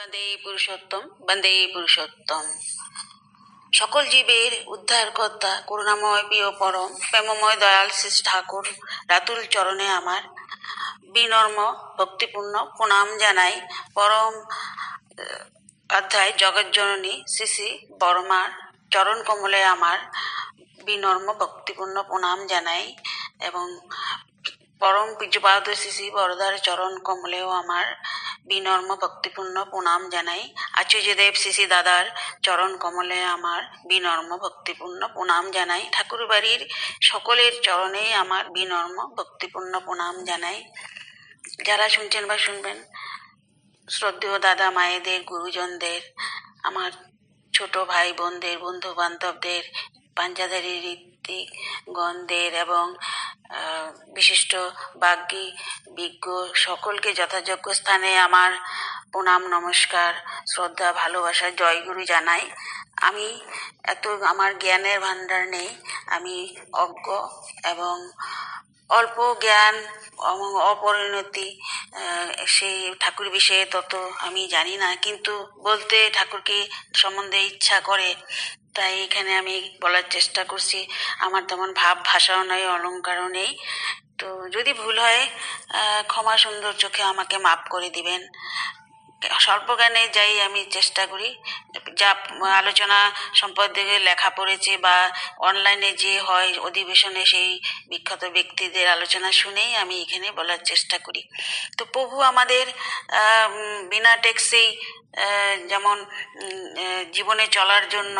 বন্দে পুরুষোত্তম বন্দে পুরুষোত্তম। সকল জীবের উদ্ধারকর্তা, করুণাময়, প্রিয় পরম, প্রেমময়, দয়াল শ্রী ঠাকুর, রাতুল চরণে আমার বিনর্ম, ভক্তিপূর্ণ প্রণাম জানাই পরম অধ্যায় জগজ্জননী শ্রী শ্রী বর্মার চরণ কমলে আমার বিনর্ম, ভক্তিপূর্ণ প্রণাম জানাই এবং পরম পূজ্যপাদ শ্রী শ্রী বরদার চরণ কমলেও আমার বিনর্ম ভক্তিপূর্ণ প্রণাম জানাই। আচার্যদেব শ্রী দাদার চরণ কমলে আমার বিনর্ম ভক্তিপূর্ণ প্রণাম জানাই। ঠাকুর বাড়ির সকলের চরণে আমার বিনর্ম ভক্তিপূর্ণ প্রণাম জানাই। যারা শুনছেন বা শুনবেন শ্রদ্ধেয় দাদা মায়েদের গুরুজনদের আমার ছোট ভাই বোনদের বন্ধু বান্ধবদের পাঞ্জাধারী ঋত্বিকগণদের এবং আহ, বিশিষ্ট বাগ্যী বিজ্ঞ সকলকে যথাযোগ্য স্থানে আমার প্রণাম, নমস্কার, শ্রদ্ধা, ভালোবাসা, জয়গুরু জানাই। আমি এত, আমার জ্ঞানের ভাণ্ডার নেই। আমি অজ্ঞ এবং অল্প জ্ঞান অপরিণতি সেই ঠাকুর বিষয়ে তত আমি জানি না। কিন্তু বলতে ঠাকুরকে সম্বন্ধে ইচ্ছা করে, তাই এখানে আমি বলার চেষ্টা করছি। আমার তেমন ভাব ভাষাও নয় অলঙ্কারও নেই। তো যদি ভুল হয় ক্ষমা সুন্দর চোখে আমাকে মাপ করে দিবেন। স্বল্প জ্ঞানে যাই আমি চেষ্টা করি। যা আলোচনা সম্পর্কে লেখা পড়েছে বা অনলাইনে যে হয় অধিবেশনে সেই বিখ্যাত ব্যক্তিদের আলোচনা শুনেই আমি এখানে বলার চেষ্টা করি। তো প্রভু আমাদের বিনা ট্যাক্সেই যেমন জীবনে চলার জন্য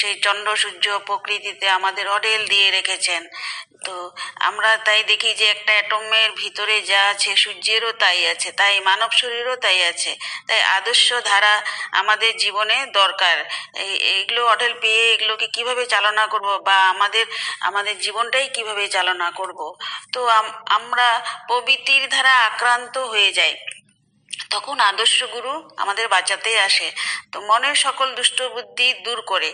সেই চন্দ্র, সূর্য প্রকৃতিতে আমাদের অডেল দিয়ে রেখেছেন। তো আমরা তাই দেখি যে একটা অ্যাটমের ভিতরে যা আছে সূর্যেরও তাই আছে, তাই মানব শরীরও তাই আছে। তাই আদর্শ ধারা আমাদের জীবনে দরকার। এই, এইগুলো অডেল পেয়ে এগুলোকে কীভাবে চালনা করব বা আমাদের আমাদের জীবনটাই কীভাবে চালনা করব। তো আমরা প্রবৃত্তির ধারা আক্রান্ত হয়ে যাই, তখন আদর্শ গুরু আমাদের বাঁচাতে আসে। তো মনের সকল দুষ্ট বুদ্ধি দূর করে।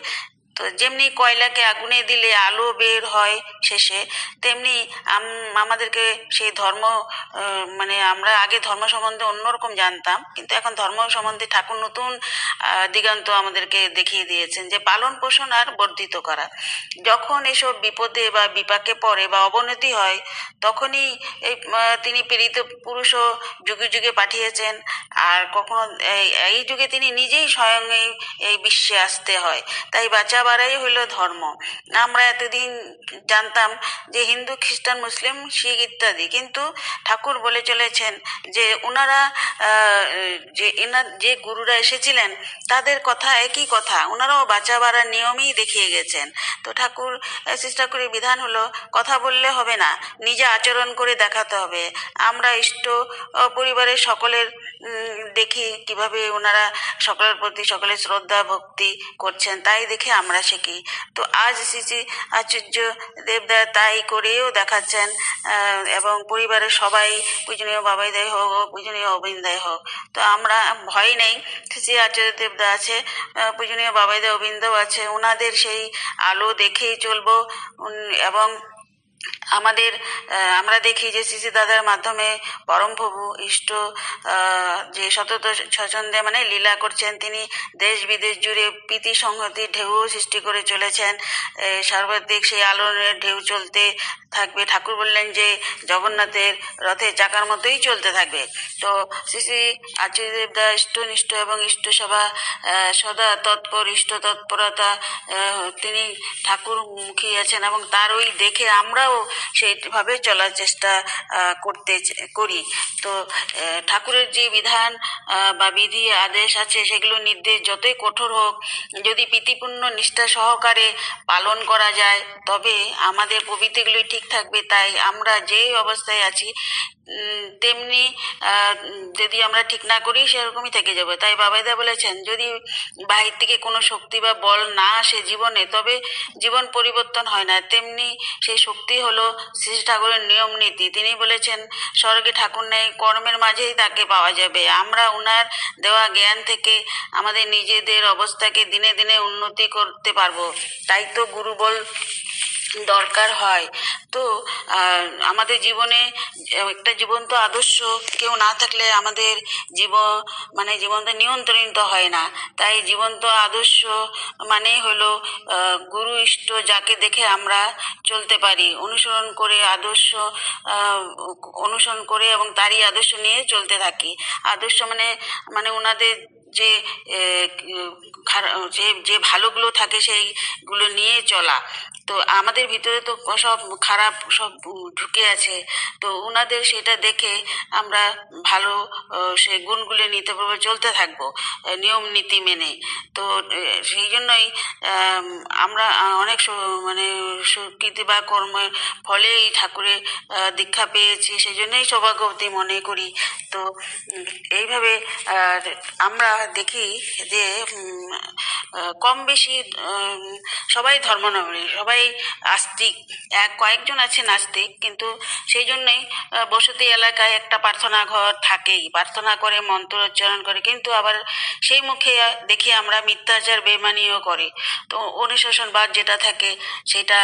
তো যেমনি কয়লাকে আগুনে দিলে আলো বের হয় শেষে, তেমনি আমাদেরকে সেই ধর্ম মানে আমরা আগে ধর্ম সম্বন্ধে অন্যরকম জানতাম, কিন্তু এখন ধর্ম সম্বন্ধে ঠাকুর নতুন দিগন্ত আমাদেরকে দেখিয়ে দিয়েছেন যে পালন পোষণ আর বর্ধিত করা। যখন এসব বিপদে বা বিপাকে পড়ে বা অবনতি হয়, তখনই এই তিনি প্রেরিত পুরুষও যুগে যুগে পাঠিয়েছেন, আর কখনো এই- যুগে তিনি নিজেই স্বয়ং এই বিশ্বে আসতে হয়। তাই বাঁচা বাড়াই হইল ধর্ম। আমরা এতদিন জানতাম যে হিন্দু, খ্রিস্টান, মুসলিম, শিখ ইত্যাদি। কিন্তু ঠাকুর বলে চলেছেন যে ওনারা যে এনার যে গুরুরা এসেছিলেন, তাদের কথা একই কথা। ওনারাও বাঁচা বাড়ার নিয়মেই দেখিয়ে গেছেন। তো ঠাকুর শ্রী ঠাকুরের বিধান হলো, কথা বললে হবে না, নিজে আচরণ করে দেখাতে হবে। আমরা ইষ্ট পরিবারের সকলের দেখি কীভাবে ওনারা সকলের প্রতি সকলের শ্রদ্ধা, ভক্তি করছেন, তাই দেখে আমরা শিখি। তো আজ শ্রী আচার্য দেবদা তাই করেও দেখাচ্ছেন এবং পরিবারের সবাই পূজনীয় বাবাই দেয় হোক, পূজনীয় অবিন্দায় হোক। তো আমরা ভয় নেই, শ্রী আচার্য দেবদা আছে পূজনীয় বাবাই দেয় অবিন্দও আছে, ওনাদের সেই আলো দেখেই চলবো এবং আমাদের আমরা দেখি যে সিসি দাদার মাধ্যমে পরম প্রভু ইষ্ট যে সতত স্বচ্ছন্দে মানে লীলা করছেন তিনি দেশ বিদেশ জুড়ে প্রীতি সংহতির ঢেউ সৃষ্টি করে চলেছেন। সর্বাধিক সেই আলোড়নের ঢেউ চলতে থাকবে। ঠাকুর বললেন যে জগন্নাথের রথের চাকার মতোই চলতে থাকবে। তো শ্রী আচার্যদেবদা ইষ্টনিষ্ঠ এবং ইষ্টসভা আহ, সদা তৎপর ইষ্ট তৎপরতা তিনি ঠাকুর মুখী আছেন এবং তার ওই দেখে আমরাও সেইভাবে চলার চেষ্টা করতে করি। তো ঠাকুরের যে বিধান বা বিধি, আদেশ আছে, সেগুলো নির্দেশ যতই কঠোর হোক, যদি প্রীতিপূর্ণ নিষ্ঠা সহকারে পালন করা যায়, তবে আমাদের প্রবৃত্তিগুলি ঠিক থাকবে। তাই আমরা যে অবস্থায় আছি তেমনি যদি আমরা ঠিক না করি সেরকমই থেকে যাবে। তাই বাবাইদা বলেছেন, যদি বাহির থেকে কোনো শক্তি বা বল না আসে জীবনে, তবে জীবন পরিবর্তন হয় না। তেমনি সেই শক্তি হলো শ্রী ঠাকুরের নিয়ম নীতি। তিনি বলেছেন, স্বর্গে ঠাকুর নেই, কর্মের মাঝেই তাকে পাওয়া যাবে। আমরা ওনার দেওয়া জ্ঞান থেকে আমাদের নিজেদের অবস্থাকে দিনে দিনে উন্নতি করতে পারব। তাই তো গুরু বল দরকার হয়। তো আমাদের জীবনে একটা জীবন্ত আদর্শ কেউ না থাকলে আমাদের জীবন মানে জীবনটা নিয়ন্ত্রিত হয় না। তাই জীবন্ত আদর্শ মানে হলো গুরু ইষ্ট যাকে দেখে আমরা চলতে পারি, অনুসরণ করে আদর্শ অনুসরণ করে এবং তারই আদর্শ নিয়ে চলতে থাকি। আদর্শ মানে মানে ওনাদের যে যে যে ভালোগুলো থাকে সেইগুলো নিয়ে চলা। তো আমাদের ভিতরে তো সব খারাপ সব ঢুকে আছে। তো ওনাদের সেটা দেখে আমরা ভালো সে গুণগুলো নিতে পারব, চলতে থাকব নিয়ম নীতি মেনে। তো সেই জন্যই আমরা অনেক মানে সুকৃতি বা কর্মের ফলে এই ঠাকুরের দীক্ষা পেয়েছি, সেই জন্যই সৌভাগ্যবতী মনে করি। তো এইভাবে আমরা দেখি যে কম বেশি সবাই ধর্মাবলম্বী সবাই আস্তিক। এক, কয়েকজন আছে নাস্তিক কিন্তু সেই জন্যই বসতি এলাকায় একটা প্রার্থনা ঘর থাকেই। প্রার্থনা করে, মন্ত্র উচ্চারণ করে, কিন্তু আবার সেই মুখে দেখি আমরা মিথ্যাচার বেমানিও করে। তো অনুশাসন বাদ যেটা থাকে, সেটা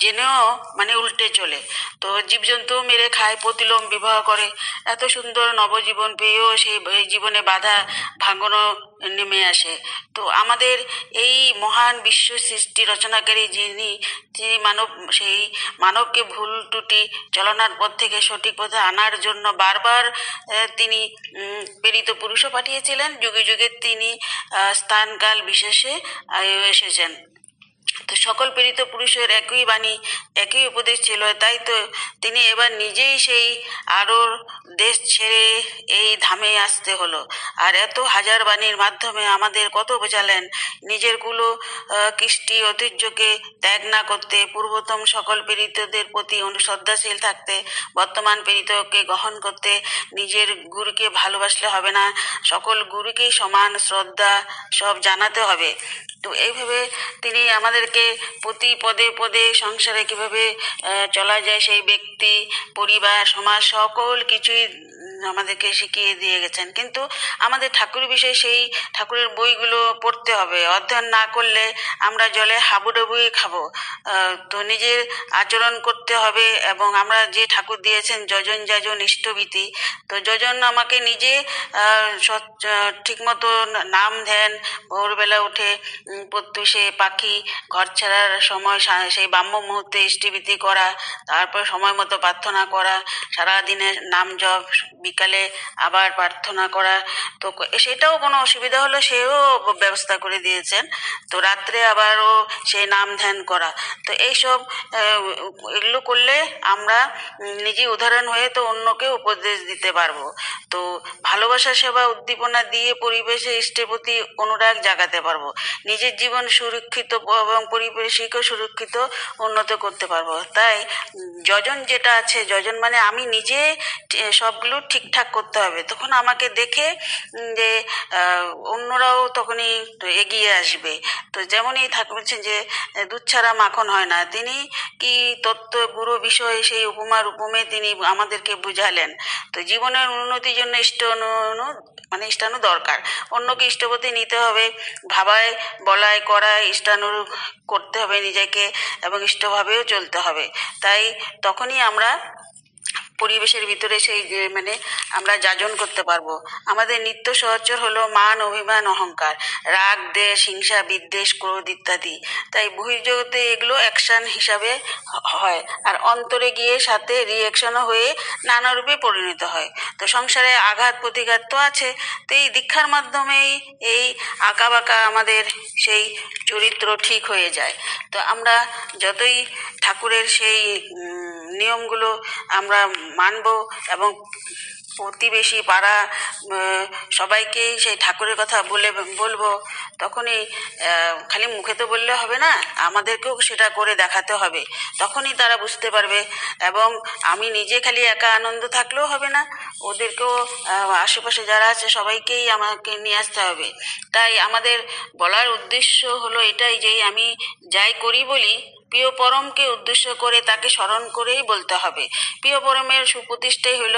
জেনেও মানে উল্টে চলে। তো জীবজন্তু মেরে খায়, প্রতিলোম বিবাহ করে। এত সুন্দর নবজীবন পেয়েও সেই জীবনে জীবনে বাধা ভাঙনও নেমে আসে। তো আমাদের এই মহান বিশ্ব সৃষ্টি রচনাকারী যিনি তিনি মানব, সেই মানবকে ভুল টুটি চলনার পথ থেকে সঠিক পথে আনার জন্য বারবার তিনি প্রেরিত পুরুষও পাঠিয়েছিলেন। যুগে যুগে তিনি স্থানকাল বিশেষে এসেছেন। তো সকল প্রেরিত পুরুষের একই বাণী, একই উপদেশ ছিল, তাই তো তিনি এবার নিজেই সেই আরোর দেশ ছেড়ে এই ধামে আসতে হলো। আর এত হাজার বাণীর মাধ্যমে আমাদের কত বোঝালেন, নিজের কুলো কৃষ্টি ঐতিহ্যকে ত্যাগ না করতে পূর্বতম সকল প্রেরিতদের প্রতি অনুশ্রদ্ধাশীল থাকতে, বর্তমান প্রেরিতকে গ্রহণ করতে নিজের গুরুকে ভালোবাসলে হবে না, সকল গুরুকেই সমান শ্রদ্ধা সব জানাতে হবে। তো এইভাবে তিনি আমাদেরকে প্রতি পদে পদে সংসারে কীভাবে চলা যায় সেই ব্যক্তি পরিবার সমাজ সকল কিছুই আমাদেরকে শিখিয়ে দিয়ে গেছেন। কিন্তু আমাদের ঠাকুর বিষয়ে সেই ঠাকুরের বইগুলো পড়তে হবে। অধ্যয়ন না করলে আমরা জলে হাবুডুবুই খাব। তো নিজের আচরণ করতে হবে এবং আমরা যে ঠাকুর দিয়েছেন, যজন যাজন ইষ্টভীতি, তো যজন আমাকে নিজে ঠিকমতো নাম ধ্যান ভোরবেলা উঠে প্রত্যুষে পাখি, ঘর ছাড়ার সময় সেই বাম্য মুহূর্তে ইষ্টিভীতি করা, তারপর সময় মতো প্রার্থনা করা, সারাদিনের নাম জপ বিকালে আবার প্রার্থনা করা, তো সেটাও কোনো অসুবিধা হলে, সেও ব্যবস্থা করে দিয়েছেন। তো রাত্রে আবারও সেই নাম ধ্যান করা। তো এইসব এগুলো করলে আমরা নিজে উদাহরণ হয়ে তো অন্যকে উপদেশ দিতে পারব। তো ভালোবাসা সেবা উদ্দীপনা দিয়ে পরিবেশে ইষ্টের প্রতি অনুরাগ জাগাতে পারব। নিজের জীবন সুরক্ষিত এবং পরিবেশকেও সুরক্ষিত উন্নত করতে পারব। তাই, যজন যেটা আছে, যজন মানে আমি নিজে সবগুলো সবগুলো ঠিকঠাক করতে হবে। তখন আমাকে দেখে যে অন্যরাও তখনই এগিয়ে আসবে। তো যেমনই থাক, বলছেন যে দুধ ছাড়া মাখন হয় না। তিনি কি তত্ত্ব গুরু বিষয়ে সেই উপমার উপমে তিনি আমাদেরকে বুঝালেন? তো জীবনের উন্নতির জন্য ইষ্ট মানে ইষ্টানু দরকার। অন্যকে ইষ্টপতি নিতে হবে, ভাবায়, বলায়, করায়, ইষ্টানুর করতে হবে নিজেকে এবং ইষ্টভাবেও চলতে হবে। তাই তখনই আমরা পরিবেশের ভিতরে সেই মানে আমরা যাজন করতে পারব। আমাদের নিত্য সহচর হলো মান, অভিমান, অহংকার, রাগ, দেশ, হিংসা, বিদ্বেষ, ক্রোধ ইত্যাদি। তাই বহির্জগতে এগুলো অ্যাকশন হিসাবে হয়। আর অন্তরে গিয়ে সাথে রিয়াকশনও হয়ে নানা রূপে পরিণত হয়। তো সংসারে আঘাত, প্রতিঘাত তো আছে। তো এই দীক্ষার মাধ্যমেই এই আঁকা বাঁকা আমাদের সেই চরিত্র ঠিক হয়ে যায়। তো আমরা যতই ঠাকুরের সেই নিয়মগুলো আমরা মানব এবং প্রতিবেশী পাড়া সবাইকেই সেই ঠাকুরের কথা বলে, বলব। তখনই খালি মুখে তো বললে হবে না, আমাদেরকেও সেটা করে দেখাতে হবে। তখনই তারা বুঝতে পারবে। এবং আমি নিজে খালি একা আনন্দ থাকলেও হবে না, ওদেরকেও আশেপাশে যারা আছে সবাইকেই আমাকে নিয়ে আসতে হবে। তাই আমাদের বলার উদ্দেশ্য হলো এটাই যে আমি যাই করি বলি প্রিয় পরমকে উদ্দেশ্য করে তাকে স্মরণ করেই বলতে হবে। প্রিয় পরমের সুপ্রতিষ্ঠাই হল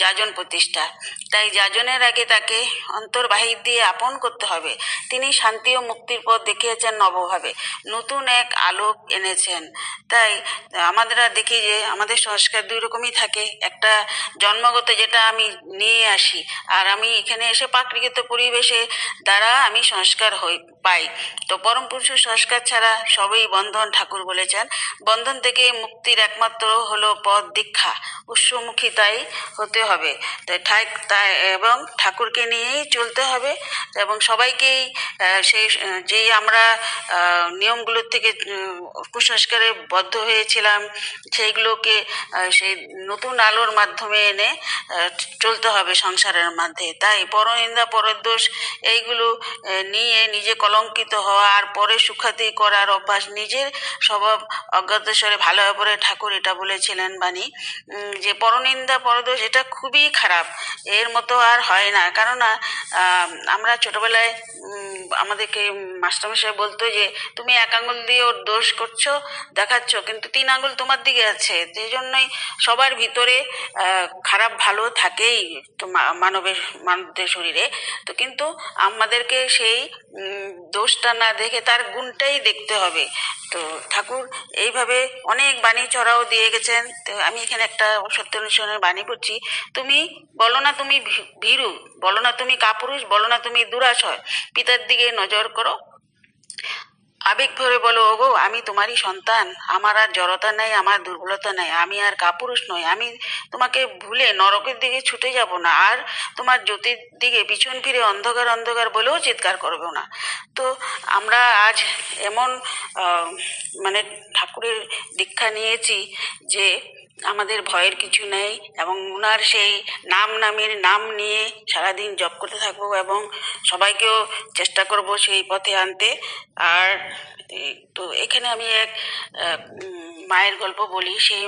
যাজন প্রতিষ্ঠা। তাই যাজনের আগে তাকে অন্তর্বাহির দিয়ে আপন করতে হবে। তিনি শান্তি ও মুক্তির পথ দেখিয়েছেন নবভাবে। নতুন এক আলোক এনেছেন। তাই আমাদের দেখি যে আমাদের সংস্কার দুই রকমই থাকে। একটা জন্মগত যেটা আমি নিয়ে আসি, আর আমি এখানে এসে প্রাকৃতিক পরিবেশে দ্বারা আমি সংস্কার হই, পাই। তো পরম পুরুষের সংস্কার ছাড়া সবই বন্ধন ঠাকুর বলেছেন, বন্ধন থেকে মুক্তির একমাত্র হলো পদ দীক্ষা। উৎসমুখী তাই হতে হবে। তাই তাই এবং ঠাকুরকে নিয়েই চলতে হবে এবং সবাইকেই সেই, যেই আমরা নিয়মগুলোর থেকে কুসংস্কারে বদ্ধ হয়েছিলাম, সেইগুলোকে সেই নতুন আলোর মাধ্যমে এনে চলতে হবে সংসারের মধ্যে। তাই পরনিন্দা, পরদোষ এইগুলো নিয়ে নিজে কলঙ্কিত হওয়া আর পরে সুখাতি করার অভ্যাস নিজের স্বভাব অজ্ঞাতস্বরে ভালো করে ঠাকুর এটা বলেছিলেন বাণী। যে পরনিন্দা পরদোষ এটা খুবই খারাপ। এর মতো আর হয় না। আহ, আমরা ছোটবেলায় আমাদেরকে মাস্টারমশাই বলতো যে তুমি এক আঙুল দিয়ে ওর দোষ করছ দেখাচ্ছ কিন্তু তিন আঙুল তোমার দিকে আছে। সেই জন্যই সবার ভিতরে খারাপ ভালো থাকেই তো মানবের মানবদের শরীরে। তো কিন্তু আমাদেরকে সেই দোষটা না দেখে তার গুণটাই দেখতে হবে। তো ঠাকুর এইভাবে অনেক বাণী চড়াও দিয়ে গেছেন। তো আমি এখানে একটা সত্য অনুষ্ঠানের বাণী করছি তুমি বলো না তুমি ভীরু, বলো না তুমি কাপুরুষ, বলো না তুমি দুরাশয়, পিতার দিকে নজর করো। আবেগ ভরে বলো, ওগো, আমি তোমারই সন্তান। আমার আর জড়তা নেই, আমার দুর্বলতা নেই। আমি আর কাপুরুষ নই। আমি তোমাকে ভুলে নরকের দিকে ছুটে যাব না। আর তোমার জ্যোতির দিকে পিছন ফিরে অন্ধকার অন্ধকার বলেও চিৎকার করব না। তো আমরা আজ এমন মানে ঠাকুরের দীক্ষা নিয়েছি যে আমাদের ভয়ের কিছু নেই এবং ওনার সেই নাম নামের নাম নিয়ে সারাদিন জপ করতে থাকব এবং সবাইকেও চেষ্টা করব সেই পথে আনতে। আর তো এখানে আমি এক মায়ের গল্প বলি। সেই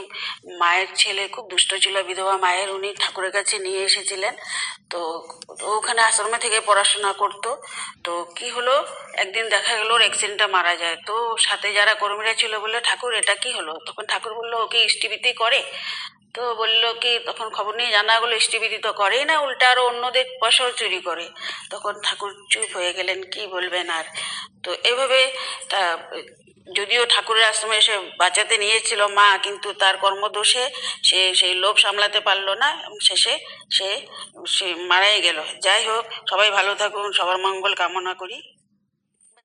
মায়ের ছেলে খুব দুষ্ট ছিল, বিধবা মায়ের। উনি ঠাকুরের কাছে নিয়ে এসেছিলেন। তো ওখানে আশ্রমে থেকে পড়াশোনা করতো। তো কি হলো? একদিন দেখা গেল ওর অ্যাক্সিডেন্টটা মারা যায়। তো সাথে যারা কর্মীরা ছিল বলে ঠাকুর, এটা কি হলো? তখন ঠাকুর বলল, ওকে ইষ্টিবিতি করে। তো বলল কি, তখন খবর নিয়ে জানা গেলো ইষ্টিবিতি তো করেই না, উল্টা আরও অন্যদের পয়সাও চুরি করে। তখন ঠাকুর চুপ হয়ে গেলেন, কি বলবেন আর? তো এভাবে তা, যদিও ঠাকুরের আশ্রমে এসে বাঁচাতে নিয়েছিল মা, কিন্তু তার কর্মদোষে সে সেই লোভ সামলাতে পারল না। এবং শেষে সে সে মারাই গেল। যাই হোক, সবাই ভালো থাকুন, সবার মঙ্গল কামনা করি।